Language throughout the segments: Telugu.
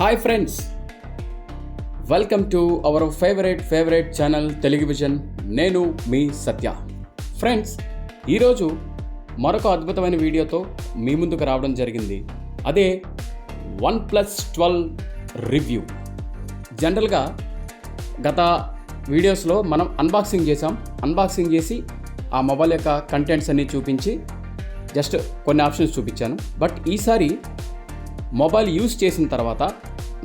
Hi friends welcome to our favourite favourite channel Telugu vision నేను మీ సత్య. ఫ్రెండ్స్ ఈరోజు మరొక అద్భుతమైన వీడియోతో మీ ముందుకు రావడం జరిగింది. అదే వన్ ప్లస్ ట్వెల్వ్ రివ్యూ. జనరల్గా గత వీడియోస్లో మనం అన్బాక్సింగ్ చేసాం అన్బాక్సింగ్ చేసి ఆ మొబైల్ యొక్క కంటెంట్స్ అన్నీ చూపించి జస్ట్ కొన్ని ఆప్షన్స్ చూపించాను. బట్ ఈసారి మొబైల్ యూస్ చేసిన తర్వాత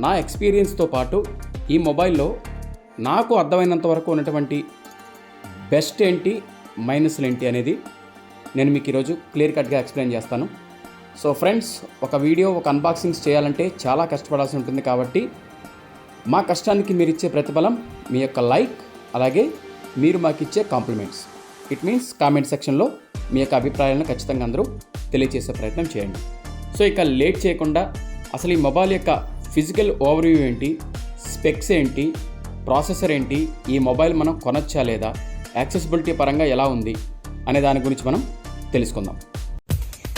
నా ఎక్స్పీరియన్స్తో పాటు ఈ మొబైల్లో నాకు అర్థమైనంత వరకు ఉన్నటువంటి బెస్ట్ ఏంటి మైనస్లు ఏంటి అనేది నేను మీకు ఈరోజు క్లియర్ కట్గా ఎక్స్ప్లెయిన్ చేస్తాను. సో ఫ్రెండ్స్ ఒక వీడియో ఒక అన్బాక్సింగ్స్ చేయాలంటే చాలా కష్టపడాల్సి ఉంటుంది కాబట్టి మా కష్టానికి మీరు ఇచ్చే ప్రతిఫలం మీ యొక్క లైక్ అలాగే మీరు మాకు ఇచ్చే కాంప్లిమెంట్స్. ఇట్ మీన్స్ కామెంట్ సెక్షన్లో మీ యొక్క అభిప్రాయాలను ఖచ్చితంగా అందరూ తెలియజేసే ప్రయత్నం చేయండి. సో ఇక లేట్ చేయకుండా అసలు ఈ మొబైల్ యొక్క ఫిజికల్ ఓవర్వ్యూ ఏంటి? స్పెక్స్ ఏంటి? ప్రాసెసర్ ఏంటి? ఈ మొబైల్ మనం కొనొచ్చా లేదా? యాక్సెసిబిలిటీ పరంగా ఎలా ఉంది? అనే దాని గురించి మనం తెలుసుకుందాం.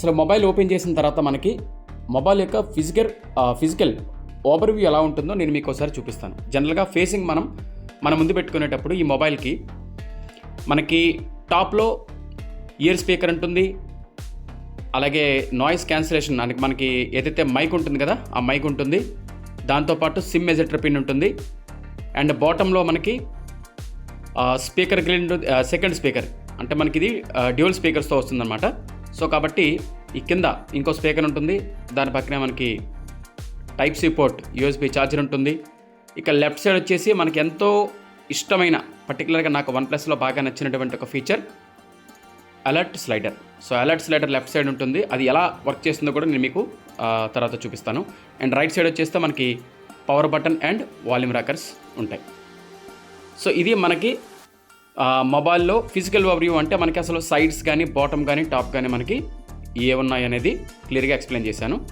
అసలు మొబైల్ ఓపెన్ చేసిన తర్వాత మనకి మొబైల్ యొక్క ఫిజికల్ ఫిజికల్ ఓవర్వ్యూ ఎలా ఉంటుందో నేను మీకు ఒకసారి చూపిస్తాను. జనరల్గా ఫేసింగ్ మనం మన ముందు పెట్టుకునేటప్పుడు ఈ మొబైల్కి మనకి టాప్లో ఇయర్ స్పీకర్ ఉంటుంది అలాగే నాయిస్ క్యాన్సిలేషన్ మనకి మనకి ఏదైతే మైక్ ఉంటుంది కదా ఆ మైక్ ఉంటుంది దాంతోపాటు సిమ్ ఎజెటర్ పిన్ ఉంటుంది అండ్ బాటంలో మనకి స్పీకర్ గ్రిల్ సెకండ్ స్పీకర్ అంటే మనకి ఇది డ్యూయల్ స్పీకర్స్తో వస్తుందన్నమాట. సో కాబట్టి ఈ కింద ఇంకో స్పీకర్ ఉంటుంది. దాని పక్కనే మనకి type C port USB charger ఉంటుంది. ఇక లెఫ్ట్ సైడ్ వచ్చేసి మనకి ఎంతో ఇష్టమైన పర్టికులర్గా నాకు వన్ ప్లస్లో బాగా నచ్చినటువంటి ఒక feature alert slider so alert slider left side ఉంటుంది. అది ఎలా వర్క్ చేస్తుందో కూడా నేను మీకు తర్వాత చూపిస్తాను. అండ్ రైట్ సైడ్ వచ్చేస్తే మనకి power button and volume rockers ఉంటాయి. సో ఇది మనకి మొబైల్లో ఫిజికల్ ఓవర్వ్యూ అంటే మనకి అసలు సైడ్స్ కానీ బాటమ్ కానీ టాప్ కానీ మనకి ఏ ఉన్నాయి అనేది క్లియర్గా ఎక్స్ప్లెయిన్ చేశాను.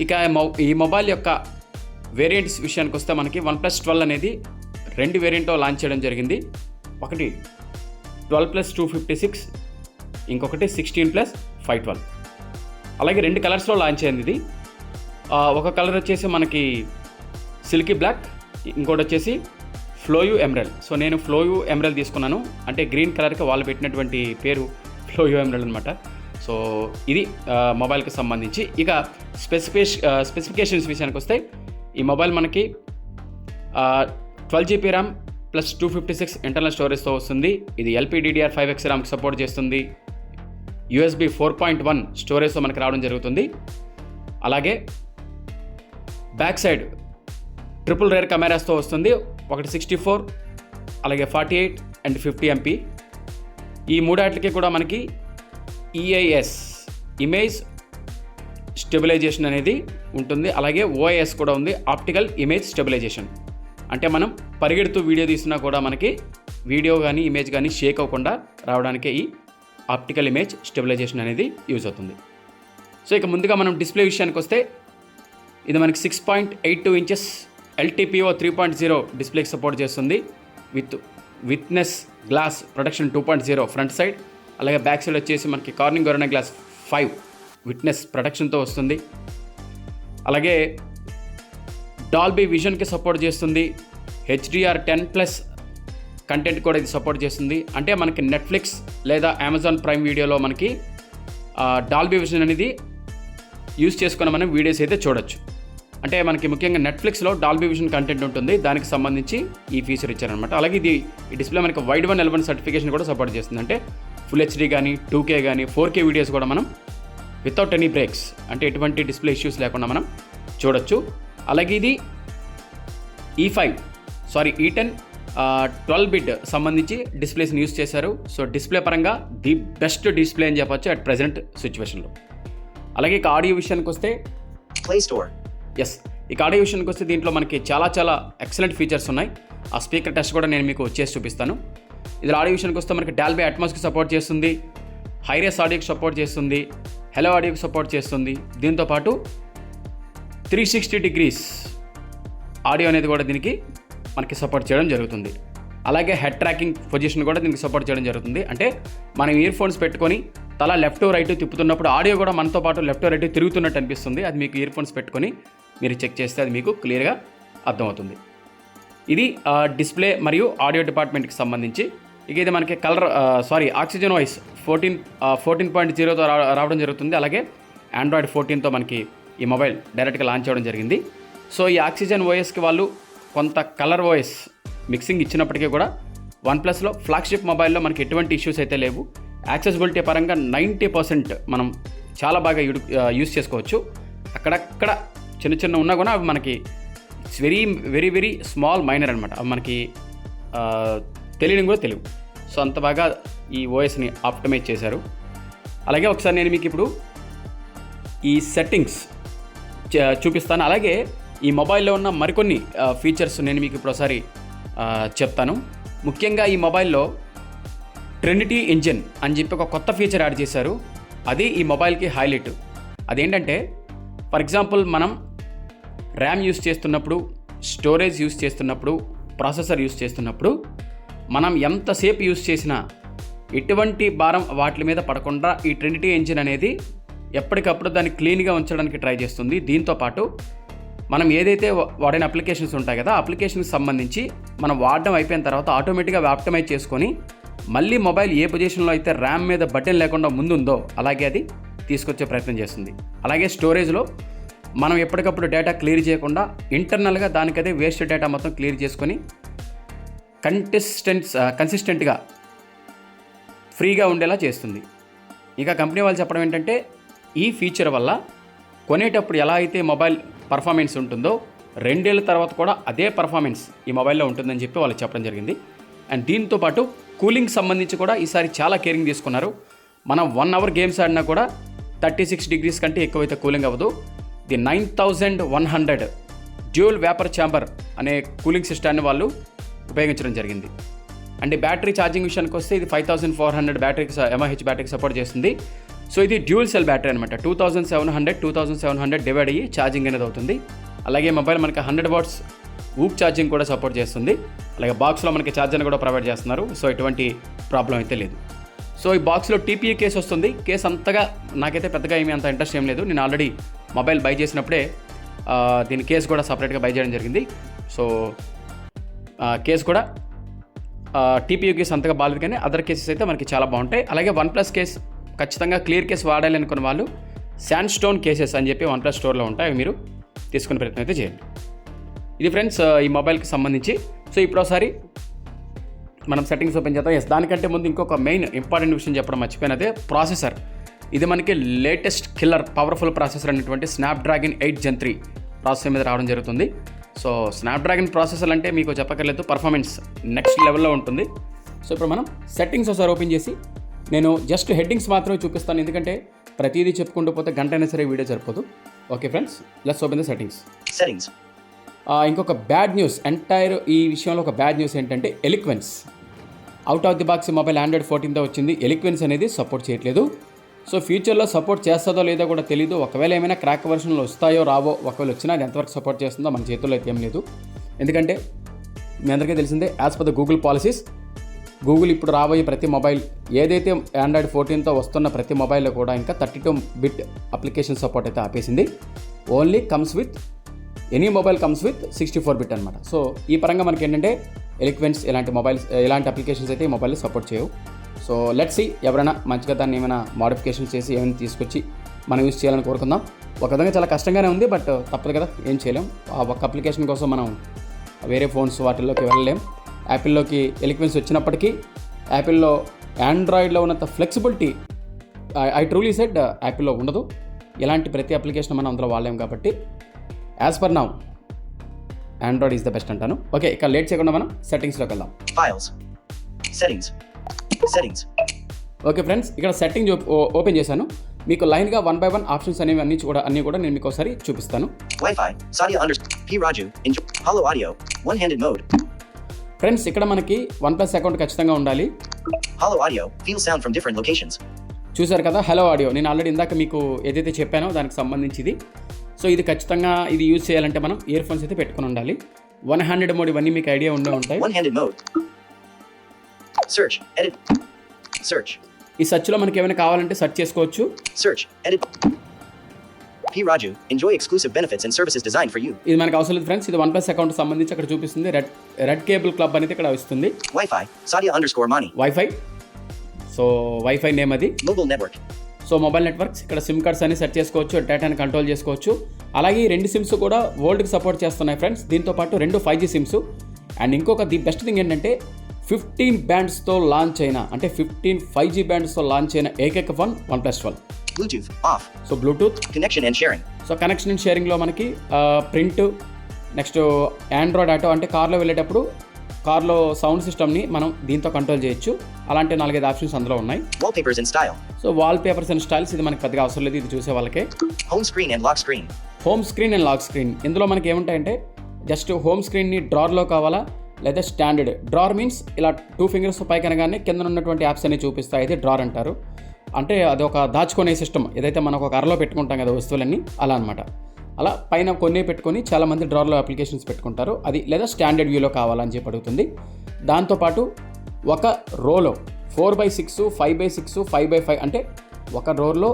ఇక మొ- ఈ మొబైల్ యొక్క వేరియంట్స్ విషయానికి వస్తే మనకి వన్ ప్లస్ ట్వెల్వ్ అనేది రెండు వేరియంట్లో లాంచ్ చేయడం జరిగింది. ఒకటి twelve plus two fifty six ఇంకొకటి సిక్స్టీన్ ప్లస్ ఫైవ్ ట్వెల్వ్. అలాగే రెండు కలర్స్లో లాంచ్ అయింది ఇది. ఒక కలర్ వచ్చేసి మనకి సిల్కీ బ్లాక్ ఇంకోటి వచ్చేసి ఫ్లోయు ఎమరల్ సో నేను ఫ్లోయు ఎమరల్ తీసుకున్నాను. అంటే గ్రీన్ కలర్కి వాళ్ళు పెట్టినటువంటి పేరు ఫ్లోయు ఎమరల్ అనమాట సో ఇది మొబైల్కి సంబంధించి. ఇక స్పెసిఫిష్ స్పెసిఫికేషన్స్ విషయానికి వస్తే ఈ మొబైల్ మనకి twelve GB RAM plus two fifty six internal స్టోరేజ్తో వస్తుంది. ఇది ఎల్పీడీడీఆర్ ఫైవ్ ఎక్స్ ర్యామ్కి సపోర్ట్ చేస్తుంది. యూఎస్బి ఫోర్ పాయింట్ వన్ స్టోరేజ్తో మనకి రావడం జరుగుతుంది. అలాగే బ్యాక్ సైడ్ ట్రిపుల్ రేర్ కెమెరాస్తో వస్తుంది. ఒకటి సిక్స్టీ ఫోర్ అలాగే forty eight and fifty MP ఈ మూడాట్లకి కూడా మనకి ఈఐఎస్ ఇమేజ్ స్టెబిలైజేషన్ అనేది ఉంటుంది. అలాగే ఓఎస్ కూడా ఉంది ఆప్టికల్ ఇమేజ్ స్టెబిలైజేషన్ అంటే మనం పరిగెడుతూ వీడియో తీసినా కూడా మనకి వీడియో కానీ ఇమేజ్ కానీ షేక్ అవ్వకుండా రావడానికి ఈ ఆప్టికల్ ఇమేజ్ స్టెబిలైజేషన్ అనేది యూజ్ అవుతుంది. సో ఇక ముందుగా మనం డిస్ప్లే విషయానికి వస్తే ఇది మనకి six point eight two inches LTPO three point zero డిస్ప్లేకి support చేస్తుంది. With విత్నెస్ glass protection two point zero front side. అలాగే బ్యాక్ సైడ్ వచ్చేసి మనకి కార్నింగ్ గొరణ గ్లాస్ ఫైవ్ విట్నెస్ ప్రొటెక్షన్తో వస్తుంది. అలాగే డాల్బీ విజన్కి సపోర్ట్ చేస్తుంది. హెచ్డిఆర్ టెన్ ప్లస్ కంటెంట్ కూడా ఇది సపోర్ట్ చేస్తుంది. అంటే మనకి నెట్ఫ్లిక్స్ లేదా అమెజాన్ ప్రైమ్ వీడియోలో మనకి డాల్బీ విజన్ అనేది యూస్ చేసుకుని మనం వీడియోస్ అయితే చూడొచ్చు. అంటే మనకి ముఖ్యంగా నెట్ఫ్లిక్స్లో డాల్బీ విజన్ కంటెంట్ ఉంటుంది. దానికి సంబంధించి ఈ ఫీచర్ ఇచ్చారనమాట అలాగే ఇది ఈ డిస్ప్లే మనకి వైడ్ వన్ ఎలవన్ సర్టిఫికేషన్ కూడా సపోర్ట్ చేస్తుంది. అంటే ఫుల్ హెచ్డీ కానీ టూ కే కానీ ఫోర్ కే వీడియోస్ కూడా మనం వితౌట్ ఎనీ బ్రేక్స్ అంటే ఎటువంటి డిస్ప్లే ఇష్యూస్ లేకుండా మనం చూడొచ్చు. అలాగే ఇది ఈ ఫైవ్ సారీ ఈ టెన్ ట్వెల్వ్ బిట్ సంబంధించి డిస్ప్లేస్ని యూస్ చేశారు. సో డిస్ప్లే పరంగా ది బెస్ట్ డిస్ప్లే అని చెప్పొచ్చు అట్ ప్రజెంట్ సిచ్యువేషన్లో అలాగే ఇక ఆడియో విషయానికి వస్తే ప్లే స్టోర్ ఎస్ ఇక ఆడియో విషయానికి వస్తే దీంట్లో మనకి చాలా చాలా ఎక్సలెంట్ ఫీచర్స్ ఉన్నాయి. ఆ స్పీకర్ టెస్ట్ కూడా నేను మీకు చేసి చూపిస్తాను. ఇందులో ఆడియో విషయానికి వస్తే మనకి డాల్బే అట్మాస్కి సపోర్ట్ చేస్తుంది. హైరేస్ ఆడియోకి సపోర్ట్ చేస్తుంది. హెలో ఆడియోకి సపోర్ట్ చేస్తుంది. దీంతో పాటు త్రీ సిక్స్టీ డిగ్రీస్ ఆడియో అనేది కూడా దీనికి మనకి సపోర్ట్ చేయడం జరుగుతుంది. అలాగే హెడ్ ట్రాకింగ్ పొజిషన్ కూడా దీనికి సపోర్ట్ చేయడం జరుగుతుంది. అంటే మనం ఇయర్ ఫోన్స్ పెట్టుకొని తల లెఫ్ట్ రైట్ తిప్పుతున్నప్పుడు ఆడియో కూడా మనతో పాటు లెఫ్ట్ రైట్ తిరుగుతున్నట్టు అనిపిస్తుంది. అది మీకు ఇయర్ ఫోన్స్ పెట్టుకొని మీరు చెక్ చేస్తే అది మీకు క్లియర్గా అర్థమవుతుంది. ఇది డిస్ప్లే మరియు ఆడియో డిపార్ట్మెంట్కి సంబంధించి. ఇక ఇది మనకి colour sorry Oxygen OS fourteen fourteen point జీరోతో రావడం జరుగుతుంది. అలాగే ఆండ్రాయిడ్ ఫోర్టీన్తో మనకి ఈ మొబైల్ డైరెక్ట్గా లాంచ్ అవ్వడం జరిగింది. సో ఈ ఆక్సిజన్ ఓఎస్కి వాళ్ళు కొంత కలర్ ఓఎస్ మిక్సింగ్ ఇచ్చినప్పటికీ కూడా వన్ ప్లస్లో ఫ్లాగ్షిప్ మొబైల్లో మనకి ఎటువంటి ఇష్యూస్ అయితే లేవు. యాక్సెసిబిలిటీ పరంగా నైంటీ పర్సెంట్ మనం చాలా బాగా యూస్ చేసుకోవచ్చు. అక్కడక్కడ చిన్న చిన్న ఉన్నా కూడా అవి మనకి very very very small minor అనమాట అవి మనకి తెలియని తెలియడం కూడా తెలియదు సో అంత బాగా ఈ ఓఎస్ని ఆప్టమైజ్ చేశారు. అలాగే ఒకసారి నేను మీకు ఇప్పుడు ఈ సెట్టింగ్స్ చ- చూపిస్తాను. అలాగే ఈ మొబైల్లో ఉన్న మరికొన్ని ఫీచర్స్ నేను మీకు ఇప్పుడు ఒకసారి చెప్తాను. ముఖ్యంగా ఈ మొబైల్లో ట్రినిటీ ఇంజిన్ అని చెప్పి ఒక కొత్త ఫీచర్ యాడ్ చేశారు. అది ఈ మొబైల్కి హైలైట్. అదేంటంటే ఫర్ ఎగ్జాంపుల్ మనం ర్యామ్ యూస్ చేస్తున్నప్పుడు స్టోరేజ్ యూస్ చేస్తున్నప్పుడు ప్రాసెసర్ యూస్ చేస్తున్నప్పుడు మనం ఎంతసేపు యూస్ చేసినా ఎటువంటి భారం వాటి మీద పడకుండా ఈ ట్రినిటీ ఇంజిన్ అనేది ఎప్పటికప్పుడు దాన్ని క్లీన్గా ఉంచడానికి ట్రై చేస్తుంది. దీంతో పాటు మనం ఏదైతే వాడిన అప్లికేషన్స్ ఉంటాయి కదా అప్లికేషన్కి సంబంధించి మనం వాడడం అయిపోయిన తర్వాత ఆటోమేటిక్గా ఆప్టమైజ్ చేసుకొని మళ్ళీ మొబైల్ ఏ పొజిషన్లో అయితే ర్యామ్ మీద బటన్ లేకుండా ముందుందో అలాగే అది తీసుకొచ్చే ప్రయత్నం చేస్తుంది. అలాగే స్టోరేజ్లో మనం ఎప్పటికప్పుడు డేటా క్లియర్ చేయకుండా ఇంటర్నల్గా దానికదే వేస్ట్ డేటా మొత్తం క్లియర్ చేసుకొని కంటెస్టెంట్స్ కన్సిస్టెంట్గా ఫ్రీగా ఉండేలా చేస్తుంది. ఇంకా కంపెనీ వాళ్ళు చెప్పడం ఏంటంటే ఈ ఫీచర్ వల్ల కొనేటప్పుడు ఎలా అయితే మొబైల్ పర్ఫార్మెన్స్ ఉంటుందో రెండేళ్ళ తర్వాత కూడా అదే పర్ఫార్మెన్స్ ఈ మొబైల్లో ఉంటుందని చెప్పి వాళ్ళు చెప్పడం జరిగింది. అండ్ దీంతో పాటు కూలింగ్ సంబంధించి కూడా ఈసారి చాలా కేరింగ్ తీసుకున్నారు. మనం వన్ అవర్ గేమ్స్ ఆడినా కూడా థర్టీ సిక్స్ డిగ్రీస్ కంటే ఎక్కువైతే కూలింగ్ అవ్వదు. The nine thousand one hundred dual vapour chamber అనే కూలింగ్ సిస్టాన్ని వాళ్ళు ఉపయోగించడం జరిగింది. అండ్ బ్యాటరీ ఛార్జింగ్ విషయానికి వస్తే ఇది ఫైవ్ థౌసండ్ ఫోర్ హండ్రెడ్ బ్యాటరీకి ఎంఐహెచ్ బ్యాటరీకి సపోర్ట్ చేస్తుంది. సో ఇది డ్యూల్ సెల్ బ్యాటరీ అనమాట two thousand seven hundred two thousand seven hundred divide అయ్యి ఛార్జింగ్ అనేది అవుతుంది. అలాగే మొబైల్ మనకి హండ్రెడ్ వాట్స్ ఊక్ ఛార్జింగ్ కూడా సపోర్ట్ చేస్తుంది. అలాగే బాక్స్లో మనకి ఛార్జర్ కూడా ప్రొవైడ్ చేస్తున్నారు. సో ఎటువంటి ప్రాబ్లం అయితే లేదు. సో ఈ బాక్స్లో టీపీఏ కేసు వస్తుంది. కేసు అంతగా నాకైతే పెద్దగా ఏమీ అంత ఇంట్రెస్ట్ ఏం లేదు. నేను ఆల్రెడీ మొబైల్ బై చేసినప్పుడే దీని కేసు కూడా సపరేట్గా బై చేయడం జరిగింది. సో కేసు కూడా టీపీయూ కేసు అంతగా బాగాలేదు కానీ అదర్ కేసెస్ అయితే మనకి చాలా బాగుంటాయి. అలాగే వన్ ప్లస్ కేస్ ఖచ్చితంగా క్లియర్ కేసు వాడాలి అనుకున్న వాళ్ళు శాండ్ స్టోన్ కేసెస్ అని చెప్పి వన్ ప్లస్ స్టోర్లో ఉంటాయి. అవి మీరు తీసుకునే ప్రయత్నం అయితే చేయండి. ఇది ఫ్రెండ్స్ ఈ మొబైల్కి సంబంధించి. సో ఇప్పుడు ఒకసారి మనం సెట్టింగ్స్ ఓపెన్ చేద్దాం. ఎస్ దానికంటే ముందు ఇంకొక మెయిన్ ఇంపార్టెంట్ విషయం చెప్పడం మర్చిపోయినదే ప్రాసెసర్ ఇది మనకి లేటెస్ట్ కిల్లర్ పవర్ఫుల్ ప్రాసెసర్ అనేటువంటి Snapdragon eight Gen three processor మీద రావడం జరుగుతుంది. సో స్నాప్డ్రాగన్ ప్రాసెసర్ అంటే మీకు చెప్పక్కర్లేదు పర్ఫార్మెన్స్ నెక్స్ట్ లెవెల్లో ఉంటుంది. సో ఇప్పుడు మనం సెట్టింగ్స్ ఒకసారి ఓపెన్ చేసి నేను జస్ట్ హెడ్డింగ్స్ మాత్రమే చూపిస్తాను. ఎందుకంటే ప్రతిదీ చెప్పుకుంటూ పోతే గంట అయినా సరే వీడియో సరిపోదు. Okay friends let's open the settings. ఆ, ఇంకొక బ్యాడ్ న్యూస్ ఎంటైర్ ఈ విషయంలో ఒక బ్యాడ్ న్యూస్ ఏంటంటే ఎలిక్వెన్స్ out of the box mobile Android ఫోర్టీన్తో వచ్చింది. ఎలిక్వెన్స్ అనేది సపోర్ట్ చేయట్లేదు. సో ఫ్యూచర్లో సపోర్ట్ చేస్తుందో లేదో కూడా తెలియదు ఒకవేళ ఏమైనా క్రాక్ వర్షన్లు వస్తాయో రావో ఒకవేళ వచ్చినా అది ఎంతవరకు సపోర్ట్ చేస్తుందో మన చేతుల్లో అయితే ఏం లేదు. ఎందుకంటే మీ అందరికీ తెలిసిందే as per the Google policies Google ఇప్పుడు రాబోయే ప్రతి మొబైల్ ఏదైతే ఆండ్రాయిడ్ ఫోర్టీన్తో వస్తున్న ప్రతి మొబైల్లో కూడా ఇంకా thirty two bit application support అయితే ఆపేసింది. Only comes with any mobile comes with sixty four bit అనమాట సో ఈ పరంగా మనకి ఏంటంటే ఎలిక్వెన్స్ ఇలాంటి మొబైల్స్ ఇలాంటి అప్లికేషన్స్ అయితే ఈ మొబైల్లో సపోర్ట్ చేయవు. సో లెట్ సి ఎవరైనా మంచిగా దాన్ని ఏమైనా మాడిఫికేషన్ చేసి ఏమైనా తీసుకొచ్చి మనం యూస్ చేయాలని కోరుకుందాం. ఒక విధంగా చాలా కష్టంగానే ఉంది బట్ తప్పదు కదా ఏం చేయలేం. ఆ ఒక్క అప్లికేషన్ కోసం మనం వేరే ఫోన్స్ వాటిల్లోకి వెళ్ళలేం. యాపిల్లోకి ఎలిక్వెన్స్ వచ్చినప్పటికీ యాపిల్లో ఆండ్రాయిడ్లో ఉన్నంత ఫ్లెక్సిబిలిటీ ఐ ట్రూలీ సెడ్ యాపిల్లో ఉండదు. ఇలాంటి ప్రతి అప్లికేషన్ మనం అందులో వాడలేం కాబట్టి as per now Android is the best అంటాను. ఓకే ఇక లేట్ చేయకుండా మనం సెట్టింగ్స్లోకి వెళ్దాం. Files. Settings. Settings. Okay friends ఇక్కడ సెట్టింగ్ ఓపెన్ చేశాను. మీకు లైన్గా వన్ బై వన్ ఆప్షన్స్ అనేవి అన్ని కూడా అన్నీ కూడా నేను మీకు ఒకసారి చూపిస్తాను. ఫ్రెండ్స్ ఇక్కడ మనకి వన్ ప్లస్ అకౌంట్ ఖచ్చితంగా ఉండాలి. Hollow Audio, feel sound from different locations, చూసారు కదా హలో ఆడియో నేను ఆల్రెడీ ఇందాక మీకు ఏదైతే చెప్పానో దానికి సంబంధించి ఇది సో ఇది ఖచ్చితంగా ఇది యూజ్ చేయాలంటే మనం ఇయర్ ఫోన్స్ అయితే పెట్టుకుని ఉండాలి. వన్ హండ్రెడ్ మోడ్ ఇవన్నీ మీకు ఐడియా ఉండే ఉంటాయి. ఈ సర్చ్లో మనకి ఏమైనా కావాలంటే సెర్చ్ చేసుకోవచ్చు. Search, edit. P. Raju, enjoy exclusive benefits and services designed for you. ఇది మనకు అవసరం లేదు ఫ్రెండ్స్ ఇది వన్ ప్లస్ అకౌంట్ సంబంధించి అక్కడ చూపిస్తుంది. రెడ్ రెడ్ కేబుల్ క్లబ్ అనేది ఇక్కడ ఇస్తుంది. Wi-Fi, Sadia underscore Mani, WiFi so WiFi name అది. Mobile network, so mobile networks ఇక్కడ సిమ్ కార్డ్స్ అన్ని సెట్ చేసుకోవచ్చు డేటాని కంట్రోల్ చేసుకోవచ్చు. అలాగే ఈ రెండు సిమ్స్ కూడా వరల్డ్కి సపోర్ట్ చేస్తున్నాయి ఫ్రెండ్స్. దీంతో పాటు రెండు ఫైవ్ జీ సిమ్స్. అండ్ ఇంకొక ది బెస్ట్ థింగ్ ఏంటంటే ఫిఫ్టీన్ బ్యాండ్స్తో లాంచ్ అయిన అంటే ఫిఫ్టీన్ ఫైవ్ జీ బ్యాండ్స్తో లాంచ్ అయిన ఏకైక one OnePlus twelve so Bluetooth. Connection and sharing, so connection and షేరింగ్లో మనకి ప్రింట్ నెక్స్ట్ ఆండ్రాయిడ్ ఆటో అంటే కార్లో వెళ్ళేటప్పుడు కార్లో సౌండ్ సిస్టమ్ని మనం దీంతో కంట్రోల్ చేయొచ్చు. అలాంటి నాలుగైదు ఆప్షన్స్ అందులో ఉన్నాయి. So wallpapers and styles ఇది మనకి పెద్దగా అవసరం లేదు ఇది చూసే వాళ్ళకే. Home screen and lock screen, home screen and lock screen ఇందులో మనకి ఏముంటాయంటే జస్ట్ హోమ్ స్క్రీన్ని డ్రార్లో కావాలా లేదా స్టాండర్డ్ డ్రార్ మీన్స్ ఇలా టూ ఫింగర్స్ పైకి అనగానే కింద ఉన్నటువంటి యాప్స్ అన్ని చూపిస్తాయి ఇది డ్రార్ అంటారు. అంటే అది ఒక దాచుకునే సిస్టమ్ ఏదైతే మనకు ఒక అరలో పెట్టుకుంటాం కదా వస్తువులన్నీ అలా అనమాట అలా పైన కొన్ని పెట్టుకొని చాలామంది డ్రార్లో అప్లికేషన్స్ పెట్టుకుంటారు. అది లేదా స్టాండర్డ్ వ్యూలో కావాలని చెప్పి అడుగుతుంది. దాంతోపాటు ఒక రోలో four by six five by six five by five అంటే ఒక రోలో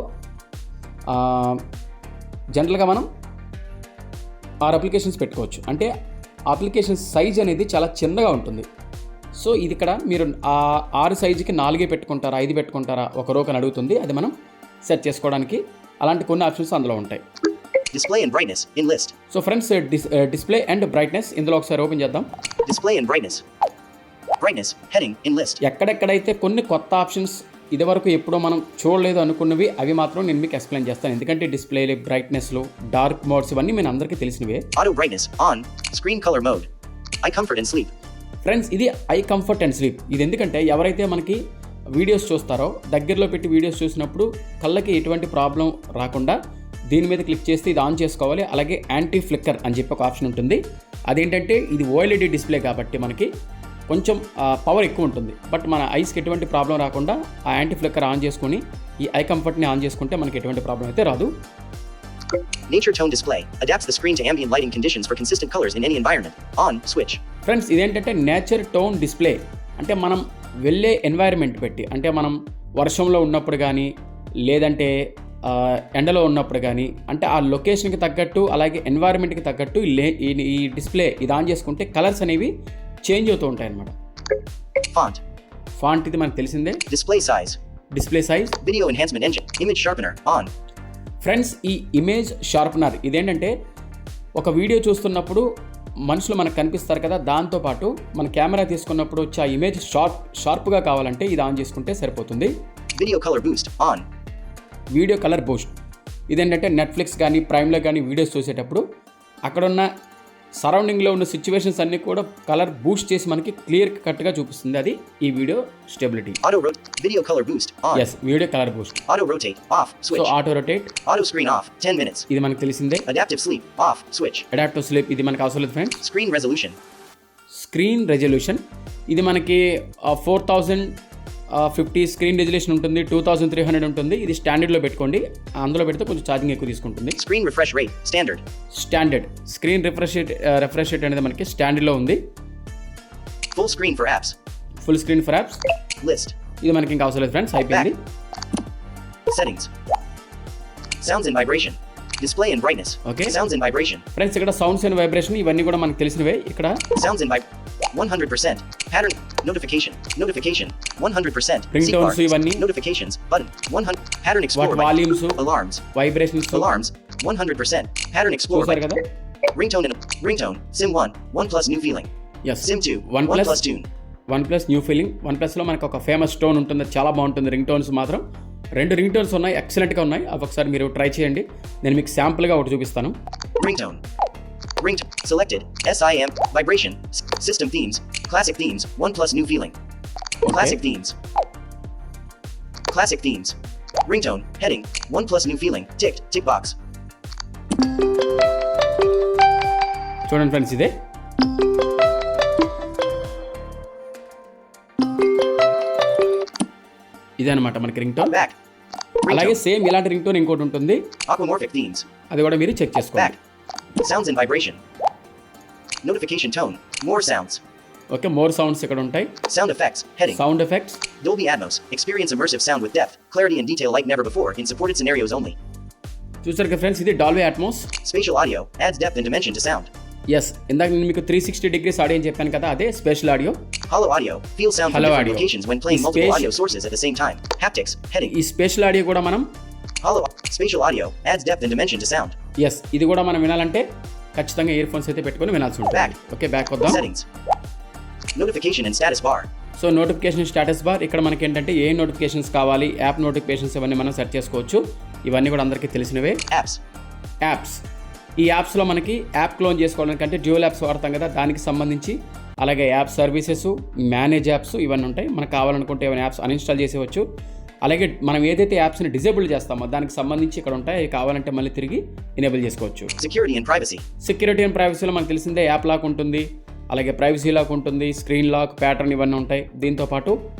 జనరల్గా మనం ఆరు అప్లికేషన్స్ పెట్టుకోవచ్చు. అంటే అప్లికేషన్ సైజ్ అనేది చాలా చిన్నగా ఉంటుంది. సో ఇది ఇక్కడ మీరు ఆ ఆరు సైజుకి నాలుగే పెట్టుకుంటారా ఐదు పెట్టుకుంటారా ఒక రోకని అడుగుతుంది. అది మనం సెట్ చేసుకోవడానికి అలాంటి కొన్ని ఆప్షన్స్ అందులో ఉంటాయి. Display and brightness, in list, so friends dis display and brightness ఇందులో ఒకసారి ఓపెన్ చేద్దాం. Display and brightness, brightness, heading, in list, ఎక్కడెక్కడైతే కొన్ని కొత్త ఆప్షన్స్ ఇదివరకు ఎప్పుడో మనం చూడలేదు అనుకున్నవి అవి మాత్రం నేను మీకు ఎక్స్ప్లెయిన్ చేస్తాను. ఎందుకంటే డిస్ప్లేలు బ్రైట్నెస్లు డార్క్ మోడ్స్ ఇవన్నీ మేము అందరికీ తెలిసినవే. Auto brightness, on, screen color mode, eye comfort and sleep, friends ఇది ఐ కంఫర్ట్ అండ్ స్లీప్ ఇది ఎందుకంటే ఎవరైతే మనకి వీడియోస్ చూస్తారో దగ్గరలో పెట్టి వీడియోస్ చూసినప్పుడు కళ్ళకి ఎటువంటి ప్రాబ్లం రాకుండా దీని మీద క్లిక్ చేస్తే ఇది ఆన్ చేసుకోవాలి. అలాగే యాంటీ ఫ్లిక్కర్ అని చెప్పి ఒక ఆప్షన్ ఉంటుంది. అదేంటంటే ఇది ఓఎల్ఈడి డిస్ప్లే కాబట్టి మనకి కొంచెం పవర్ ఎక్కువ ఉంటుంది. బట్ మన ఐస్కి ఎటువంటి ప్రాబ్లం రాకుండా ఆ యాంటీ ఫ్లిక్కర్ ఆన్ చేసుకొని ఈ ఐ కంఫర్ట్ని ఆన్ చేసుకుంటే మనకి ఎటువంటి ప్రాబ్లం అయితే రాదు. Nature tone display, adapts the screen to ambient lighting conditions for consistent colors in any environment, on, switch, friends ఇదేంటంటే నేచర్ టోన్ డిస్ప్లే అంటే మనం వెళ్ళే ఎన్వైరన్మెంట్ పెట్టి అంటే మనం వర్షంలో ఉన్నప్పుడు కానీ లేదంటే ఎండలో ఉన్నప్పుడు కానీ అంటే ఆ లొకేషన్కి తగ్గట్టు అలాగే ఎన్వైరన్మెంట్కి తగ్గట్టు ఈ డిస్ప్లే ఇది ఆన్ చేసుకుంటే కలర్స్ అనేవి చేంజ్ అవుతూ ఉంటాయి అన్నమాట. Font, ఫాంట్ ఇది మనకు తెలిసిందే. Display size, display size video enhancement engine, image sharpener, on, friends ఈ ఇమేజ్ షార్ప్నర్ ఇదేంటంటే ఒక వీడియో చూస్తున్నప్పుడు మనుషులు మనకు కనిపిస్తారు కదా దాంతోపాటు మన కెమెరా తీసుకున్నప్పుడు వచ్చే ఆ ఇమేజ్ షార్ప్ షార్ప్గా కావాలంటే ఇది ఆన్ చేసుకుంటే సరిపోతుంది. Video color boost, on, video colour boost ఇదేంటంటే నెట్ఫ్లిక్స్ కానీ ప్రైమ్లో కానీ వీడియోస్ చూసేటప్పుడు అక్కడున్న సరౌండింగ్లో ఉన్న సిచ్యువేషన్స్ అన్నీ కూడా కలర్ బూస్ట్ చేసి మనకి క్లియర్ కట్గా చూపిస్తుంది. అది ఈ video stability color boost, on, yes video colour boost auto rotate, off, so switch, auto rotate auto screen off, 10 minutes, ఇది మనకు తెలిసిందే. Adaptive sleep, off, switch, adaptive sleep ఇది మనకు అవసరం లేదు friends screen resolution, screen resolution ఇది మనకి four thousand fifty screen resolution ఉంటుంది టూ థౌజండ్ త్రీ హండ్రెడ్ ఉంటుంది. ఇది స్టాండర్డ్లో పెట్టుకోండి. అందులో పెడితే కొంచెం ఛార్జింగ్ ఎక్కువ తీసుకుంటుంది. Screen refresh rate, standard, standard. Screen refresh rate refresh rate అనేది మనకి స్టాండర్డ్లో ఉంది. Full screen for apps, full screen for apps list, ఇది మనకి ఇంకా అవసరం లేదు ఫ్రెండ్స్ అయిపోయింది. Settings, sounds and vibration, display and brightness, Okay. sounds and vibration, friends ఇక్కడ సౌండ్స్ అండ్ వైబ్రేషన్ ఇవన్నీ కూడా మనకు తెలిసినవే. ఇక్కడ sounds and vib, 100%, pattern, notification, notification, 100%, Ringtones ఇవన్నీ. notifications, button, 100, pattern explorer, volumes alarms, vibrations alarms, 100%, pattern explorer, చూసారు కదా ringtone and ringtone, sim 1, 1 plus new feeling, yes sim 2, one 1 plus plus tune, OnePlus new feeling one ప్లస్లో మనకు ఒక ఫేమస్ టోన్ ఉంటుంది చాలా బాగుంటుంది రింగ్ టోన్స్ మాత్రం రెండు రింగ్ టోన్స్ ఉన్నాయి ఎక్సలెంట్గా ఉన్నాయి అవి ఒకసారి మీరు ట్రై చేయండి నేను మీకు శాంపుల్గా ఒకటి చూపిస్తాను ringtone, ringtone, selected, SIM, vibration, s- system themes, classic themes, 1 plus new feeling, classic themes, classic themes, Ringtone. Heading. 1 plus new feeling. Ticked. Tick box. చూడండి ఫ్రెండ్స్ ఇదే ఇదే అనమాట మనకి రింగ్ టోన్. అలాగే. సేమ్ ఇలాంటి రింగ్ టోన్ ఇంకోటి ఉంటుంది. అది కూడా మీరు చెక్ చేసుకోండి Back. Sounds and vibration. Notification tone. More sounds. Okay more sounds ఇక్కడ ఉంటాయి Sound effects. Heading. Sound effects Dolby Atmos. Experience immersive sound with depth, clarity, and detail like never before in supported scenarios only. చూసారు కదా ఫ్రెండ్స్ ఇది Dolby Atmos Spatial audio adds depth and dimension to sound. Yes ఇందాక నేను మీకు త్రీ సిక్స్టీ డిగ్రీస్ ఆడియో అని చెప్పాను కదా అదే spatial audio Hollow audio. Feel sound from different locations when playing multiple audio sources at the same time. Haptics. Heading. ఈ స్పెషల్ ఆడియో కూడా మనం Hollow. Spatial audio adds depth and dimension to sound. Yes ఇది కూడా మనం వినాలంటే ఖచ్చితంగా ఇయర్ ఫోన్స్ అయితే పెట్టుకొని వినాల్సి ఉంటుంది Back. ఓకే బ్యాక్ వద్దాం Settings. Notification and status bar. So notification status bar ఇక్కడ మనకి ఏంటంటే ఏ నోటిఫికేషన్స్ కావాలి యాప్ నోటిఫికేషన్స్ ఇవన్నీ మనం సెట్ చేసుకోవచ్చు ఇవన్నీ కూడా అందరికీ తెలిసినవే Apps. యాప్స్ ఈ యాప్స్లో మనకి యాప్ క్లోన్ చేసుకోవడానికి అంటే డ్యూల్ యాప్స్ వాడతాం కదా దానికి సంబంధించి అలాగే యాప్ సర్వీసెస్ మేనేజ్ యాప్స్ ఇవన్నీ ఉంటాయి. మనకు కావాలనుకుంటే ఏమైనా యాప్స్ అన్ఇన్స్టాల్ చేసేవచ్చు. అలాగే మనం ఏదైతే యాప్స్ని డిజేబుల్ చేస్తామో దానికి సంబంధించి ఇక్కడ ఉంటాయి. కావాలంటే మళ్ళీ తిరిగి ఎనేబుల్ చేసుకోవచ్చు. Security and privacy. Security and ప్రైవసీలో మనకు తెలిసిందే యాప్ లాక్ ఉంటుంది. అలాగే ప్రైవసీ లాక్ ఉంటుంది స్క్రీన్ లాక్ ప్యాటర్న్ ఇవన్నీ ఉంటాయి. దీంతో పాటు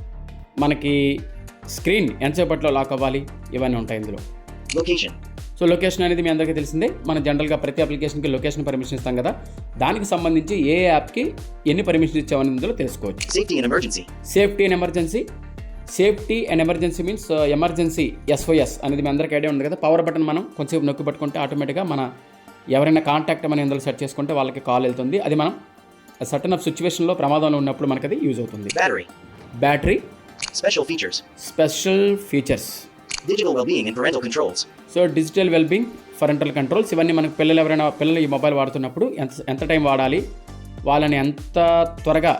మనకి స్క్రీన్ ఎంతసేపట్లో లాక్ అవ్వాలి? ఇవన్నీ ఉంటాయి ఇందులో. Location. సో లొకేషన్ అనేది మీ అందరికీ తెలిసిందే. మనం జనరల్గా ప్రతి అప్లికేషన్కి లొకేషన్ పర్మిషన్ ఇస్తాం కదా. దానికి సంబంధించి ఏ యాప్కి ఎన్ని పర్మిషన్ ఇచ్చామని ఇందులో తెలుసుకోవచ్చు. Safety and emergency safety and emergency means emergency SOS అనేది మీ అందరికీ ఐడియా ఉంది కదా. పవర్ బటన్ మనం కొంచెం నొక్కి పట్టుకుంటే ఆటోమేటిక్గా మన ఎవరైనా కాంటాక్ట్ మనం ఇందులో సెట్ చేసుకుంటే వాళ్ళకి కాల్ వెళ్తుంది. అది మనం సటన్ ఆఫ్ సిచ్యువేషన్లో ప్రమాదంలో ఉన్నప్పుడు మనకి అది యూజ్ అవుతుంది. Battery Special features. Special features Digital well-being and parental controls. సో డిజిటల్ వెల్బింగ్ ఫరెంటల్ కంట్రోల్స్ ఇవన్నీ మనకు పిల్లలు ఎవరైనా పిల్లలు ఈ మొబైల్ వాడుతున్నప్పుడు ఎంత ఎంత టైం వాడాలి వాళ్ళని ఎంత త్వరగా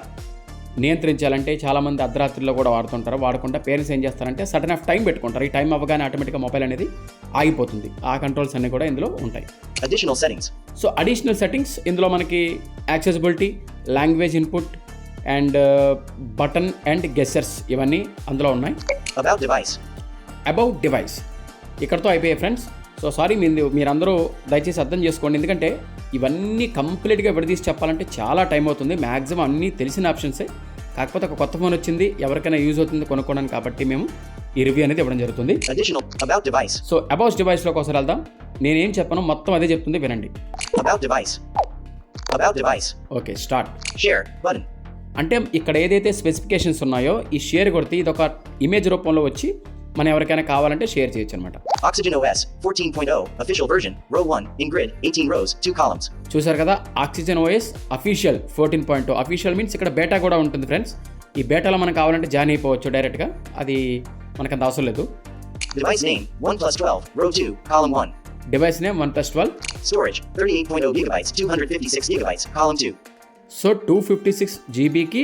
నియంత్రించాలంటే చాలామంది అర్ధరాత్రిలో కూడా వాడుతుంటారు వాడకుండా పేరెంట్స్ ఏం చేస్తారంటే సడన్ ఆఫ్ టైం పెట్టుకుంటారు ఈ టైం అవ్వగానే ఆటోమేటిక్గా మొబైల్ అనేది ఆగిపోతుంది ఆ కంట్రోల్స్ అన్నీ కూడా ఇందులో ఉంటాయి Additional settings. సో అడిషనల్ సెట్టింగ్స్ ఇందులో మనకి accessibility language input and button and gestures ఇవన్నీ అందులో ఉన్నాయి. About device. ఇక్కడతో అయిపోయాయి ఫ్రెండ్స్. సో సారీ మీరు మీరందరూ దయచేసి అర్థం చేసుకోండి. ఎందుకంటే ఇవన్నీ కంప్లీట్గా విడదీసి చెప్పాలంటే చాలా టైం అవుతుంది. మ్యాక్సిమం అన్నీ తెలిసిన ఆప్షన్సే. కాకపోతే ఒక కొత్త ఫోన్ వచ్చింది. ఎవరికైనా యూజ్ అవుతుంది కొనుక్కోవడానికి కాబట్టి మేము ఈ రివ్యూ అనేది ఇవ్వడం జరుగుతుంది. సో అబౌట్ డివైస్లోకి ఒకసారి వెళ్దాం. నేనేం చెప్పను? మొత్తం అదే చెప్తుంది. వినండి. Okay start. అంటే ఇక్కడ ఏదైతే స్పెసిఫికేషన్స్ ఉన్నాయో ఈ షేర్ కొడితే ఇది ఒక ఇమేజ్ రూపంలో వచ్చి మనం ఎవరికైనా కావాలంటే షేర్ చేయొచ్చు అనమాట Oxygen OS 14.0. Official version. Row 1. In grid. 18 rows. 2 columns. చూసారు కదా Oxygen OS official fourteen point two official means ఇక్కడ బేటా కూడా ఉంటుంది ఫ్రెండ్స్ ఈ బేటాలో మనకు కావాలంటే జాయిన్ అయిపోవచ్చు డైరెక్ట్గా అది మనకు అంత అవసరం లేదు Device name. 1 plus 12. Row 2. Column 1. Device name OnePlus twelve Storage. 38.0 gigabytes. 256 gigabytes. Column 2. So two fifty six జీబీకి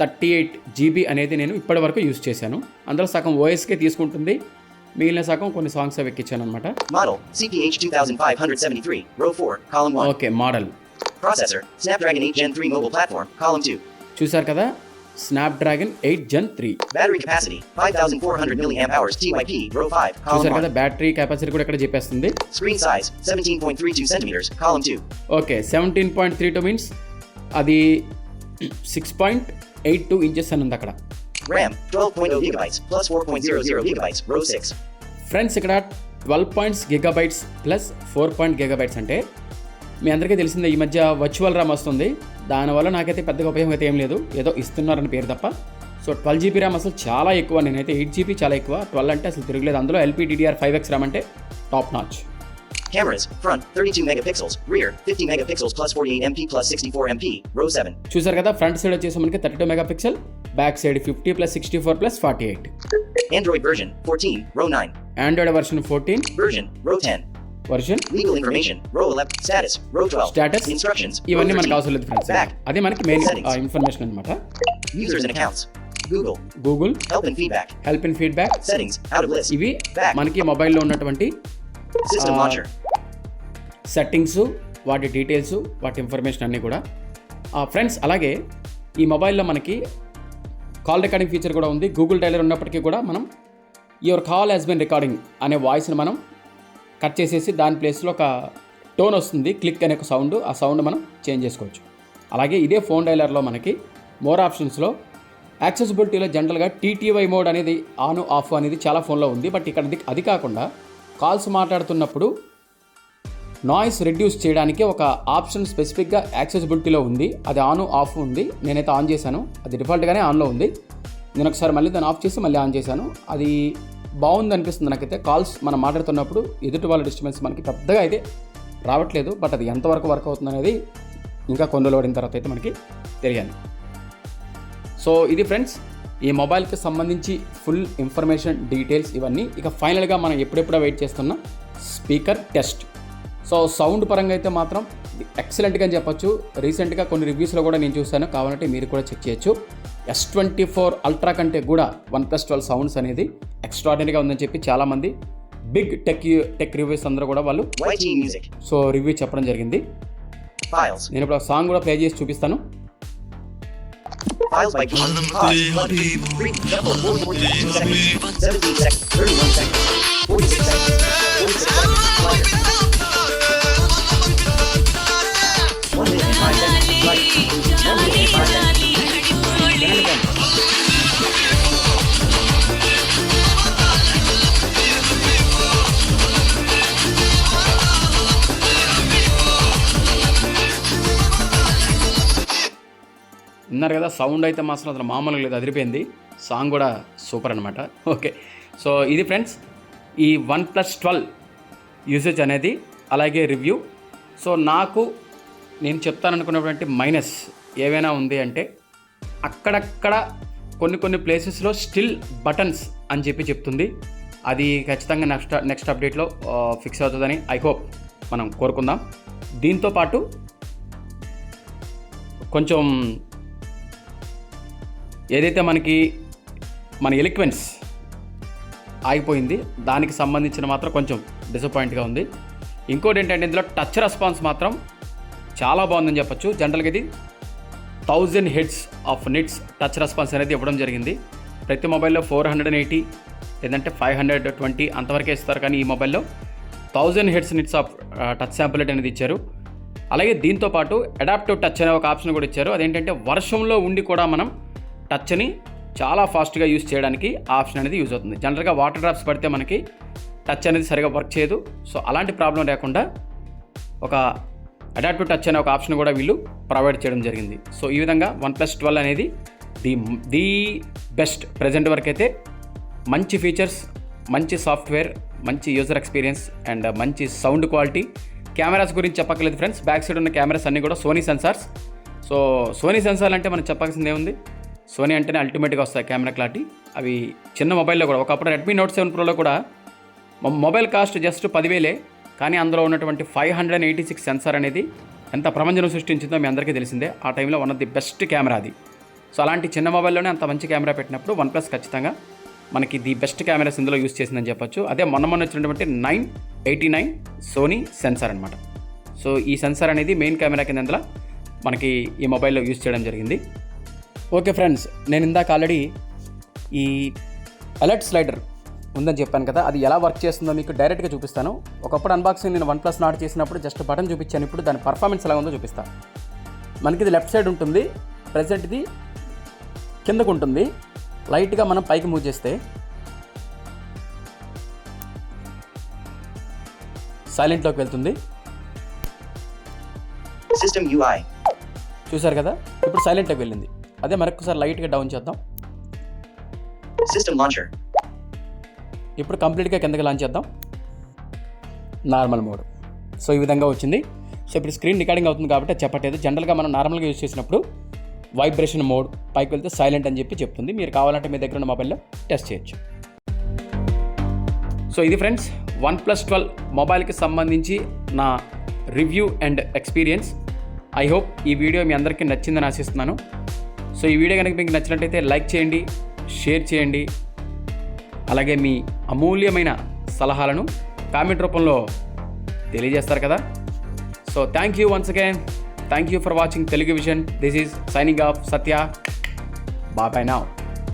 thirty eight GB అనేది నేను ఇప్పటి వరకు యూజ్ చేశాను అందులో సగం ఓఎస్కే తీసుకుంటుంది మిగిలిన సగం కొన్ని సాంగ్స్ అవి ఎక్కించాను అనమాట Model. CPH 2573. Row 4. Column 1. Okay model Processor. Snapdragon 8 Gen 3 mobile platform. Column 2. చూసారు కదా Snapdragon eight Gen three Battery capacity. 5400 milliamp hours. TYP. Row 5. Column చూసారు 1. కదా బ్యాటరీ కెపాసిటీ కూడా ఇక్కడ చెప్పేస్తుంది Screen size. 17.32 centimeters. Column 2. Okay seventeen point three two means అది six point eight two inches అని ఉంది అక్కడ RAM. 12.0 gigabytes. Plus 4.00 gigabytes. Row 6. Friends ఇక్కడ twelve points gigabytes plus four point gigabytes అంటే మీ అందరికీ తెలిసిందే ఈ మధ్య వర్చువల్ ర్యామ్ వస్తుంది దానివల్ల నాకైతే పెద్దగా ఉపయోగం అయితే ఏం లేదు ఏదో ఇస్తున్నారని పేరు తప్ప సో ట్వెల్వ్ జీబీ ర్యామ్ అసలు చాలా ఎక్కువ నేనైతే ఎయిట్ జీబీ చాలా ఎక్కువ ట్వెల్వ్ అంటే అసలు తిరగలేదు అందులో ఎల్పీడీఆర్ ఫైవ్ ఎక్స్ ర్యామ్ అంటే top notch Cameras. Front. 32 megapixels. Rear. 50 megapixels plus 48 MP plus 64 MP. Row 7. చూసారు కదా ఫ్రంట్ సైడ్ వచ్చేసి మనకి thirty two megapixel back side fifty plus sixty four plus forty eight Android version. 14. Row 9. Android version fourteen Version. Row 10. Version Legal information. Row 11. Status. Row 12. Status. Instructions. Row ఇవన్నీ మనకు 13. అవసరం లేదు ఫ్రెండ్స్. అదే మనకి మెయిన్. ఇన్ఫర్మేషన్ అనమాట Users and accounts. Google. Google Help and feedback. Help in feedback Settings. Out of list. ఇవి. మనకి మొబైల్లో ఉన్నటువంటి System uh, launcher. సెట్టింగ్స్ వాటి డీటెయిల్స్ వాటి ఇన్ఫర్మేషన్ అన్నీ కూడా. ఫ్రెండ్స్ అలాగే ఈ మొబైల్లో మనకి కాల్ రికార్డింగ్ ఫీచర్ కూడా ఉంది. గూగుల్ డైలర్ ఉన్నప్పటికీ కూడా మనం your call has been recording అనే వాయిస్ని మనం కట్ చేసేసి దాని ప్లేస్లో ఒక టోన్ వస్తుంది. క్లిక్ అనే ఒక సౌండ్ ఆ సౌండ్ మనం చేంజ్ చేసుకోవచ్చు. అలాగే ఇదే ఫోన్ డైలర్లో మనకి మోర్ ఆప్షన్స్లో యాక్సెసిబిలిటీలో జనరల్గా టీటీవై మోడ్ అనేది ఆన్ ఆఫ్ అనేది చాలా ఫోన్లో ఉంది. బట్ ఇక్కడ అది- అది కాకుండా కాల్స్ మాట్లాడుతున్నప్పుడు నాయిస్ రెడ్యూస్ చేయడానికి ఒక ఆప్షన్ స్పెసిఫిక్గా యాక్సెసిబిలిటీలో ఉంది. అది ఆన్ ఆఫ్ ఉంది. నేనైతే ఆన్ చేశాను. అది డిఫాల్ట్గానే ఆన్లో ఉంది. నేను ఒకసారి మళ్ళీ దాన్ని ఆఫ్ చేసి మళ్ళీ ఆన్ చేశాను. అది బాగుంది అనిపిస్తుంది నాకైతే. కాల్స్ మనం మాట్లాడుతున్నప్పుడు ఎదుటి వాళ్ళ డిస్టర్బెన్స్ మనకి పెద్దగా అయితే రావట్లేదు. బట్ అది ఎంతవరకు వర్క్ అవుతుంది అనేది ఇంకా కొన్ని పడిన తర్వాత అయితే మనకి తెలియాలి. సో ఇది ఫ్రెండ్స్ ఈ మొబైల్కి సంబంధించి ఫుల్ ఇన్ఫర్మేషన్ డీటెయిల్స్ ఇవన్నీ. ఇక ఫైనల్గా మనం ఎప్పుడెప్పుడో వెయిట్ చేస్తున్న స్పీకర్ టెస్ట్. సో సౌండ్ పరంగా అయితే మాత్రం ఎక్సలెంట్గా అని చెప్పొచ్చు. రీసెంట్గా కొన్ని రివ్యూస్లో కూడా నేను చూశాను. కావాలంటే మీరు కూడా చెక్ చేయొచ్చు. ఎస్ ట్వంటీ ఫోర్ అల్ట్రా కంటే కూడా వన్ ప్లస్ ట్వెల్వ్ సౌండ్స్ అనేది ఎక్స్ట్రాడినరీగా ఉందని చెప్పి చాలామంది బిగ్ టెక్ టెక్ రివ్యూస్ అందరూ కూడా వాళ్ళు. సో రివ్యూ చెప్పడం జరిగింది. నేను ఇప్పుడు సాంగ్ కూడా ప్లే చేసి చూపిస్తాను. Files విన్నారు కదా సౌండ్ అయితే మాత్రం అతను మామూలుగా లేదు అదిరిపోయింది. సాంగ్ కూడా సూపర్ అనమాట ఓకే సో ఇది ఫ్రెండ్స్ ఈ వన్ ప్లస్ ట్వెల్వ్ యూసేజ్ అనేది అలాగే రివ్యూ సో నాకు నేను చెప్తాననుకున్నటువంటి మైనస్ ఏవైనా ఉంది అంటే అక్కడక్కడ కొన్ని కొన్ని ప్లేసెస్లో స్టిల్ బటన్స్ అని చెప్పి చెప్తుంది. అది ఖచ్చితంగా నెక్స్ట్ నెక్స్ట్ అప్డేట్లో ఫిక్స్ అవుతుందని ఐ హోప్ మనం కోరుకుందాం. దీంతో పాటు కొంచెం ఏదైతే మనకి మన ఎలిక్వెన్స్ ఆగిపోయింది దానికి సంబంధించిన మాత్రం కొంచెం డిసప్పాయింట్గా ఉంది. ఇంకోటి ఏంటంటే ఇందులో టచ్ రెస్పాన్స్ మాత్రం చాలా బాగుందని చెప్పొచ్చు. జనరల్గా ఇది thousand hertz of nits touch response అనేది ఇవ్వడం జరిగింది. ప్రతి మొబైల్లో ఫోర్ హండ్రెడ్ అండ్ ఎయిటీ లేదంటే ఫైవ్ హండ్రెడ్ ట్వంటీ అంతవరకే ఇస్తారు. కానీ ఈ మొబైల్లో thousand hertz nits of touch sampling rate అనేది ఇచ్చారు. అలాగే దీంతో పాటు అడాప్టివ్ టచ్ అనే ఒక ఆప్షన్ కూడా ఇచ్చారు. అదేంటంటే వర్షంలో ఉండి కూడా మనం టచ్ని చాలా ఫాస్ట్గా యూస్ చేయడానికి ఆప్షన్ అనేది యూజ్ అవుతుంది. జనరల్గా వాటర్ డ్రాప్స్ పడితే మనకి టచ్ అనేది సరిగా వర్క్ చేయదు. సో అలాంటి ప్రాబ్లం లేకుండా ఒక అడాప్టివ్ టచ్ అనే ఒక ఆప్షన్ కూడా వీళ్ళు ప్రొవైడ్ చేయడం జరిగింది. సో ఈ విధంగా వన్ ప్లస్ ట్వెల్వ్ అనేది ది ది బెస్ట్ ప్రజెంట్ వరకు అయితే మంచి ఫీచర్స్ మంచి సాఫ్ట్వేర్ మంచి యూజర్ ఎక్స్పీరియన్స్ అండ్ మంచి సౌండ్ క్వాలిటీ. కెమెరాస్ గురించి చెప్పక్కలేదు ఫ్రెండ్స్. బ్యాక్ సైడ్ ఉన్న కెమెరాస్ అన్నీ కూడా Sony sensors. So Sony sensor అంటే మనం చెప్పాల్సింది ఏముంది? సోనీ అంటేనే అల్టిమేట్గా వస్తాయి కెమెరా క్లారిటీ. అవి చిన్న మొబైల్లో కూడా ఒకప్పుడు రెడ్మీ నోట్ సెవెన్ ప్రోలో కూడా మొబైల్ కాస్ట్ జస్ట్ పదివేలే. కానీ అందులో ఉన్నటువంటి five hundred eighty six sensor అనేది ఎంత ప్రపంచం సృష్టించిందో మీ అందరికీ తెలిసిందే. ఆ టైంలో one of the best camera అది. సో అలాంటి చిన్న మొబైల్లోనే అంత మంచి కెమెరా పెట్టినప్పుడు వన్ ప్లస్ ఖచ్చితంగా మనకి ది బెస్ట్ కెమెరాస్ ఇందులో యూస్ చేసిందని చెప్పొచ్చు. అదే మొన్న మొన్న వచ్చినటువంటి nine eighty nine Sony sensor అనమాట సో ఈ సెన్సార్ అనేది మెయిన్ కెమెరా కింద మనకి ఈ మొబైల్లో యూస్ చేయడం జరిగింది. ఓకే ఫ్రెండ్స్ నేను ఇందాక ఆల్రెడీ ఈ అలర్ట్ స్లైడర్ ఉందని చెప్పాను కదా అది ఎలా వర్క్ చేస్తుందో మీకు డైరెక్ట్గా చూపిస్తాను. ఒకప్పుడు అన్బాక్సింగ్ నేను వన్ ప్లస్ నాట్ చేసినప్పుడు జస్ట్ బటన్ చూపించాను ఇప్పుడు దాని పర్ఫార్మెన్స్ ఎలా ఉందో చూపిస్తాను మనకి ఇది లెఫ్ట్ సైడ్ ఉంటుంది ప్రజెంట్ ఇది కిందకు ఉంటుంది. లైట్గా మనం పైకి మూవ్ చేస్తే సైలెంట్లోకి వెళ్తుంది. System UI. చూసారు కదా ఇప్పుడు సైలెంట్లోకి వెళ్ళింది. అదే మరొకసారి లైట్గా డౌన్ చేద్దాం. System launcher. ఇప్పుడు కంప్లీట్గా కిందకి లాంచ్ చేద్దాం. నార్మల్ మోడ్ సో ఈ విధంగా వచ్చింది. సో ఇప్పుడు స్క్రీన్ రికార్డింగ్ అవుతుంది కాబట్టి చెప్పట్లేదు. జనరల్గా మనం నార్మల్గా యూజ్ చేసినప్పుడు వైబ్రేషన్ మోడ్ పైకి వెళ్తే సైలెంట్ అని చెప్పి చెప్తుంది. మీరు కావాలంటే మీ దగ్గర ఉన్న మొబైల్లో టెస్ట్ చేయొచ్చు. సో ఇది ఫ్రెండ్స్ వన్ ప్లస్ ట్వెల్వ్ మొబైల్కి సంబంధించి నా review and experience I hope ఈ వీడియో మీ అందరికీ నచ్చిందని ఆశిస్తున్నాను. సో ఈ వీడియో కనుక మీకు నచ్చినట్టయితే లైక్ చేయండి షేర్ చేయండి. అలాగే మీ అమూల్యమైన సలహాలను కామెంట్ రూపంలో తెలియజేస్తారు కదా. So thank you once again thank you for watching Telugu vision this is signing off Satya Babai నా